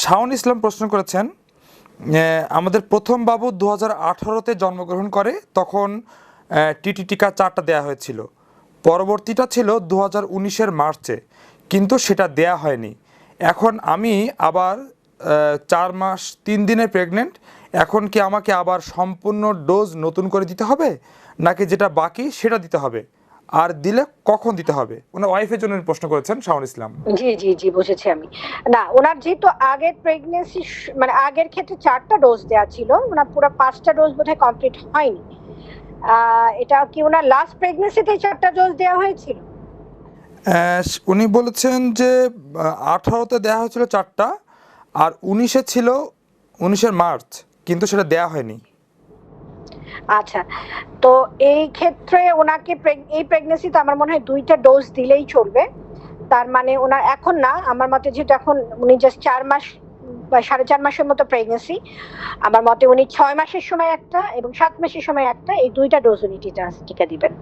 শাওন ইসলাম প্রশ্ন করেছেন আমাদের প্রথম বাবু দু হাজার আঠারোতে জন্মগ্রহণ করে, তখন টিটি টিকা চারটা দেয়া হয়েছিল। পরবর্তীটা ছিল দু হাজার উনিশের মার্চে, কিন্তু সেটা দেয়া হয়নি। এখন আমি আবার চার মাস তিন দিনে প্রেগনেন্ট এখন কি আমাকে আবার সম্পূর্ণ ডোজ নতুন করে দিতে হবে? নাকি যেটা বাকি সেটা দিতে হবে? আর দিলে কখন দিতে হবে? ওনার ওয়াইফের জন্য প্রশ্ন করেছেন শাওন ইসলাম। জি জি জি বুঝেছি আমি। না ওনার যেহেতু আগের প্রেগনেন্সি মানে আগের ক্ষেত্রে চারটা ডোজ দেওয়া ছিল ওনার পুরো পাঁচটা ডোজ বোধহয় কমপ্লিট হয়নি। এটা কি ওনার লাস্ট প্রেগনেন্সিতে চারটা ডোজ দেওয়া হয়েছিল? উনি বলেছেন যে আঠারোতে দেওয়া হয়েছিল চারটা আর উনিশে ছিল উনিশের মার্চ কিন্তু সেটা দেয়া হয়নি। আচ্ছা তো এই ক্ষেত্রে ওনাকে এই প্রেগনেন্সি তো আমার মনে হয় দুইটা ডোজ দিলেই চলবে। তার মানে ওনার এখন না, আমার মতে যেহেতু এখন উনি জাস্ট চার মাস, বা সাড়ে চার মাসের মতো প্রেগনেন্সি আমার মতে উনি ছয় মাসের সময় একটা এবং সাত মাসের সময় একটা, এই দুইটা ডোজ উনি টিকা টিকা দিবেন।